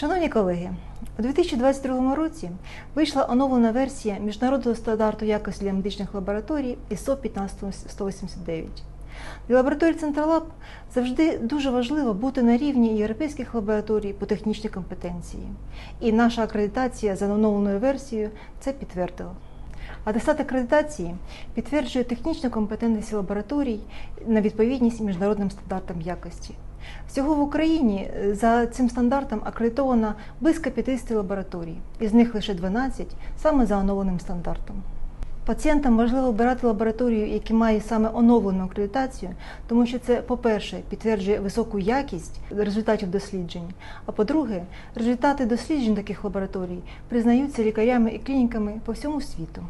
Шановні колеги, у 2022 році вийшла оновлена версія міжнародного стандарту якості для медичних лабораторій ISO 15189. Для лабораторій Централаб завжди дуже важливо бути на рівні європейських лабораторій по технічній компетенції. І наша акредитація за оновленою версією це підтвердила. Атестат акредитації підтверджує технічну компетентність лабораторій на відповідність міжнародним стандартам якості. Всього в Україні е, за цим стандартом акредитовано близько 50 лабораторій, із них лише 12 саме за оновленим стандартом. Пацієнтам важливо обирати лабораторію, яка має саме оновлену акредитацію, тому що це, по-перше, підтверджує високу якість результатів досліджень. А по-друге, результати досліджень таких лабораторій признаються лікарями і клініками по всьому світу.